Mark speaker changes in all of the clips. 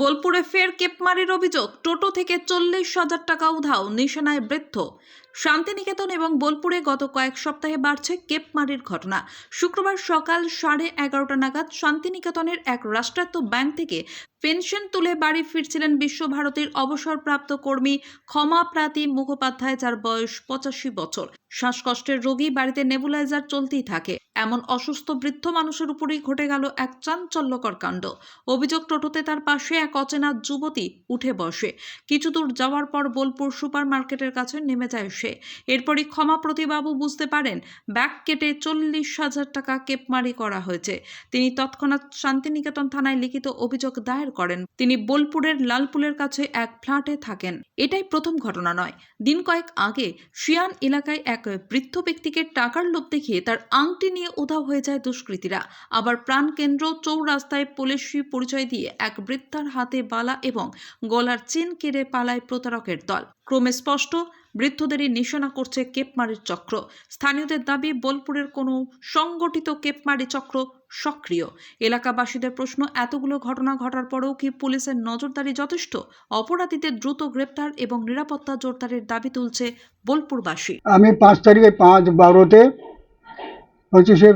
Speaker 1: বোলপুরে ফের কেপমারির অভিযোগ, টোটো থেকে চল্লিশ হাজার টাকা উধাও নিশানায় বৃদ্ধ। শান্তিনিকেতন এবং বোলপুরে গত কয়েক সপ্তাহে বাড়ছে কেপমারির ঘটনা। শুক্রবার সকাল সাড়ে এগারোটা নাগাদ শান্তিনিকেতনের এক রাষ্ট্রায়ত্ত ব্যাংক থেকে পেনশন তুলে বাড়ি ফিরছিলেন বিশ্বভারতীর অবসরপ্রাপ্ত কর্মী ক্ষমাপ্রাতি মুখোপাধ্যায়, যার বয়স পঁচাশি বছর। শ্বাসকষ্টের রোগী বাড়িতে নেবুলাইজার চলতেই থাকে। এমন অসুস্থ বৃদ্ধ মানুষের উপরেই ঘটে গেল এক চাঞ্চল্যকর কাণ্ড। অভিযোগ টোটোতে তার পাশে এক অচেনা যুবতী উঠে বসে। কিছু দূর যাওয়ার পর বোলপুর সুপার মার্কেটের কাছে নেমে যায় সে। এরপরই ক্ষমাপ্রতিবাবু বুঝতে পারেন, ব্যাগ কেটে চল্লিশ হাজার টাকা কেপমারি করা হয়েছে। তিনি তৎক্ষণাৎ শান্তিনিকেতন থানায় লিখিত অভিযোগ দায়ের করেন। তিনি বোলপুরের লালপুলের কাছে এক ফ্ল্যাটে থাকেন। এটাই প্রথম ঘটনা নয়। দিন কয়েক আগে শিয়ান এলাকায় এক বৃদ্ধ ব্যক্তিকে টাকার লোভ দেখিয়ে তার আংটি নিয়ে উধাও হয়ে যায় দুষ্কৃতীরা। আবার প্রাণকেন্দ্র চৌরাস্তায় পুলিশি পরিচয় দিয়ে এক বৃদ্ধার হাতে বালা এবং গলার চেন কেড়ে পালায় প্রতারকের দল। ক্রমে স্পষ্ট, বৃদ্ধদেরই নিশানা করছে কেপমারির চক্র। স্থানীয়দের দাবি, বোলপুরের কোনো সংগঠিত কেপমারি চক্র সক্রিয়। এলাকাবাসীদের প্রশ্ন, এতগুলো ঘটনা ঘটার পরেও কি পুলিশের নজরদারি যথেষ্ট? অপরাধীদের দ্রুত গ্রেপ্তার এবং নিরাপত্তা জোরদারের দাবি তুলছে বোলপুরবাসী।
Speaker 2: আমি পাঁচ তারিখে পাঁচ বারোতে হচ্ছে সে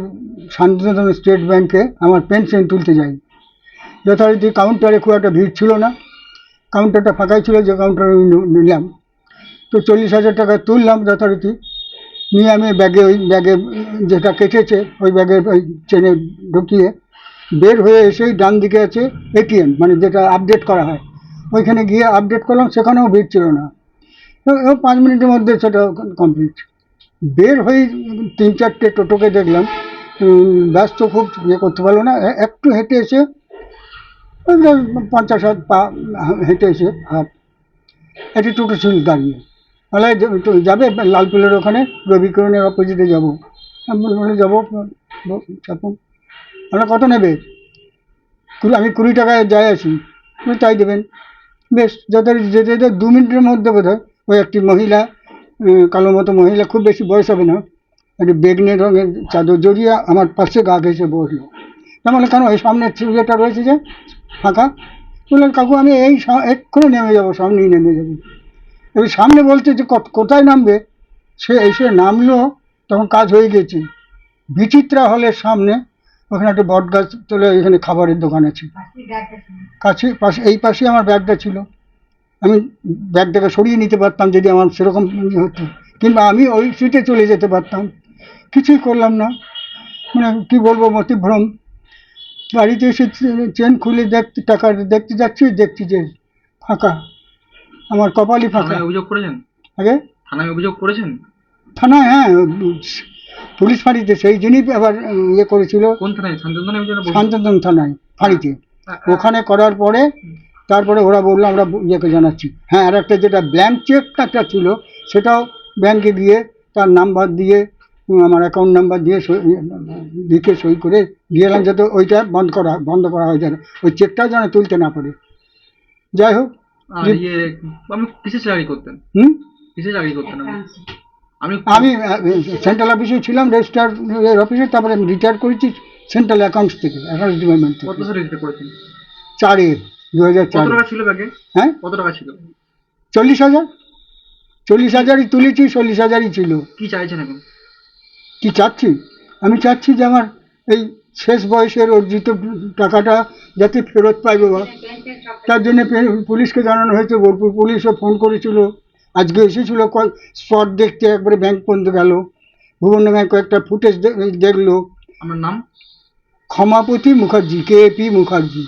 Speaker 2: শান্তিনিকেতন স্টেট ব্যাংকে আমার পেনশন তুলতে যাই। যথারীতি কাউন্টারে খুব একটা ভিড় ছিল না। কাউন্টারটা ফাঁকাই ছিল যে কাউন্টারে নিলাম। তো চল্লিশ হাজার টাকা তুললাম যথারীতি। নিয়ে আমি ব্যাগে ওই ব্যাগে যেটা কেটেছে, ওই ব্যাগে ওই চেনে ঢুকিয়ে বের হয়ে এসেই ডান দিকে আছে এটিএম মানে যেটা আপডেট করা হয়। ওইখানে গিয়ে আপডেট করলাম, সেখানেও ভিড় ছিল না। পাঁচ মিনিটের মধ্যে সেটা কমপ্লিট বের হয়ে তিন চারটে টোটোকে দেখলাম। ব্যস্ত খুব ইয়ে করতে পারল না। একটু হেঁটে এসে পঞ্চাশ হাত পা হেঁটে এসে হাত একটি টোটো ছিল দাঁড়িয়ে। বলে যাবে লালপুলের ওখানে? রবিকরণের অপোজিটে যাব। বলে যাব চাপুন বলে কত নেবে? আমি কুড়ি টাকায় যাই বলে, তাই দেবেন। বেশ যথারীতি যেতে যেতে দু মিনিটের মধ্যে বোধ হয় ওই একটি মহিলা কালো মতো মহিলা খুব বেশি বয়স হবে না। একটি বেগনি রঙের চাদর জড়িয়ে আমার পাশে গা ঘেসে বসল। আমি বললাম কেন? এই সামনের যেটা রয়েছে যে ফাঁকা। বললেন কাকু আমি এই এক্ষুনি নেমে যাব সামনেই নেমে যাব। এবার সামনে বলতে যে কোথায় নামবে? সে এসে নামলো তখন কাজ হয়ে গেছে। বিচিত্রা হলের সামনে ওখানে একটা বট গাছ তোলে এখানে খাবারের দোকান আছে। কাছে পাশে এই পাশে আমার ব্যাগটা ছিল। আমি ব্যাগটাকে সরিয়ে নিতে পারতাম যদি আমার সেরকম হতো। কিংবা আমি ওই সিটে চলে যেতে পারতাম। কিছুই করলাম না। মানে কী বলব মতিভ্রম বাড়িতে এসে চেন খুলে দেখতে টাকা দেখতে যাচ্ছি দেখছি যে ফাঁকা। আমার কপালই ফাঁকা।
Speaker 3: অভিযোগ করেছেন?
Speaker 2: আগে?
Speaker 3: থানায় অভিযোগ করেছেন?
Speaker 2: থানায় হ্যাঁ। পুলিশ ফাঁড়িতে সেই দিনই আবার ইয়ে করেছিল
Speaker 3: কোন থানায়? শান্তনতনে অভিযোগ না বলছেন?
Speaker 2: শান্তনতন থানায় ফাঁড়িতে। ওখানে করার পরে তারপরে ওরা বলল আমরা ইয়েকে জানাচ্ছি। হ্যাঁ আর একটা যেটা ব্ল্যাঙ্ক চেক একটা ছিল সেটাও ব্যাংকে গিয়ে তার নাম্বার দিয়ে আমার অ্যাকাউন্ট নাম্বার দিয়ে সই- লিখে সই করে দিয়ে এলাম যাতে ওইটা বন্ধ করা বন্ধ করা হয় যেন ওই চেকটাও যেন তুলতে না পারে। যাই হোক
Speaker 3: ইয়ে আপনি কিসে চাকরি করতেন?
Speaker 2: হুম?
Speaker 3: কিসে চাকরি করতেন আমি
Speaker 2: আমি সেন্ট্রাল অফিসে ছিলাম রেজিস্টার অফিসে তারপরে আমি রিটায়ার করেছি সেন্ট্রাল অ্যাকাউন্টস থেকে অ্যাকাউন্টস ডিপার্টমেন্ট
Speaker 3: কত
Speaker 2: থেকে।
Speaker 3: সালে
Speaker 2: চারে। দু হাজার চারে
Speaker 3: ছিল ব্যাগে?
Speaker 2: হ্যাঁ?
Speaker 3: কত টাকা ছিল?
Speaker 2: চল্লিশ হাজার। চল্লিশ হাজারই তুলেছি চল্লিশ হাজারই ছিল।
Speaker 3: কি চাইছেন এখন?
Speaker 2: কি চাচ্ছি? আমি চাচ্ছি যে আমার এই শেষ বয়সের অর্জিত টাকাটা যাতে ফেরত পাই বাবা। তার জন্য পুলিশকে জানানো হয়েছে বোলপুর পুলিশও ফোন করেছিল। আজকে এসেছিল স্পট দেখতে একবারে ব্যাংক পর্যন্ত গেল। ভুবন ব্যাংক কয়েকটা ফুটেজ দেখল।
Speaker 3: আমার নাম?
Speaker 2: Kshamapati Mukherjee K P Mukherjee.